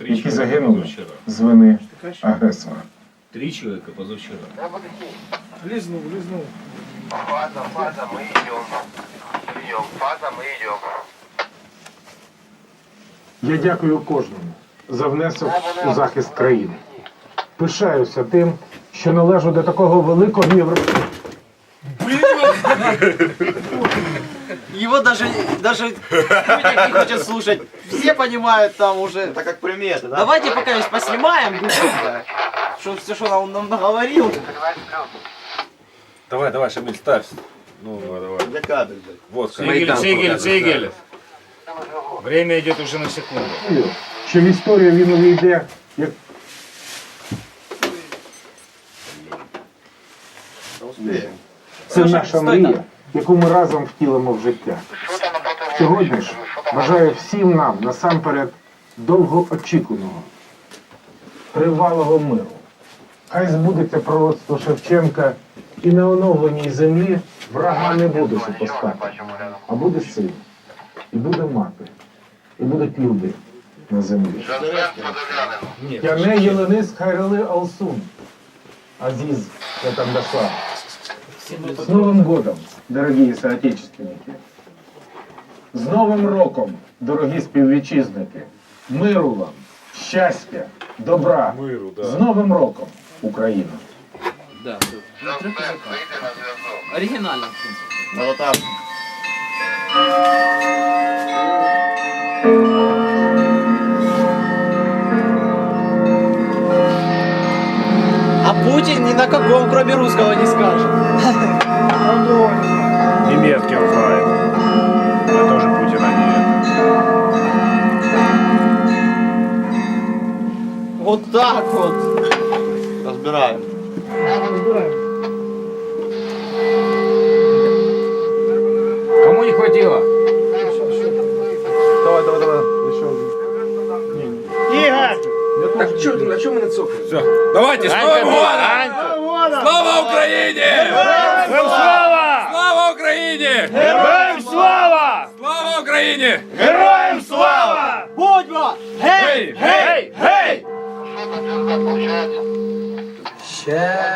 які загинули з вини агресора. Три чоловіка позавчора. Лізнув, лізнув. Фаза, фаза, ми йдемо. Прийом, ми йдемо. Я дякую кожному за внесок у захист країни. Пишаюся тим, що належу до такого великого європейського. Его даже, даже Лютик не хочет слушать. Все понимают там уже. Это как примета, да? Давайте пока здесь поснимаем что он все, что он нам наговорил. Давай, давай, Шамиль, ставь. Ну, давай, давай. Для кадр, блядь. Вот, Цигель, цигель, цигель. Время идет уже на секунду. Чем история він йде, як Це наша мрія. яку ми разом втілимо в життя. Сьогодні ж бажаю всім нам насамперед довгоочікуваного, тривалого миру. Хай збудеться пророцтво Шевченка і на оновленій землі врага не буде супостати, а буде сила, і буде мати, і будуть люди на землі. Я не Єленис Хайрели Алсун, Азіз, я там дошла. С Новым годом, дорогі соотечественники! З Новим роком, дорогі співвітчизники! Миру вам, щастя, добра! Миру, да. З Новим роком, Україна! Да, в Оригінально. Молота. ни на каком, кроме русского, не скажет. Немецкий метки лгает. Я а тоже Путина нет. Вот так вот. Разбираем. Разбираем. Так что ты, а на чем мы нацокали? Все. Давайте, с Новым годом! Слава Украине! Героям слава! Слава Украине! Героям слава! Слава Украине! Героям слава! Будьмо! Гей! Гей! Гей! Сейчас.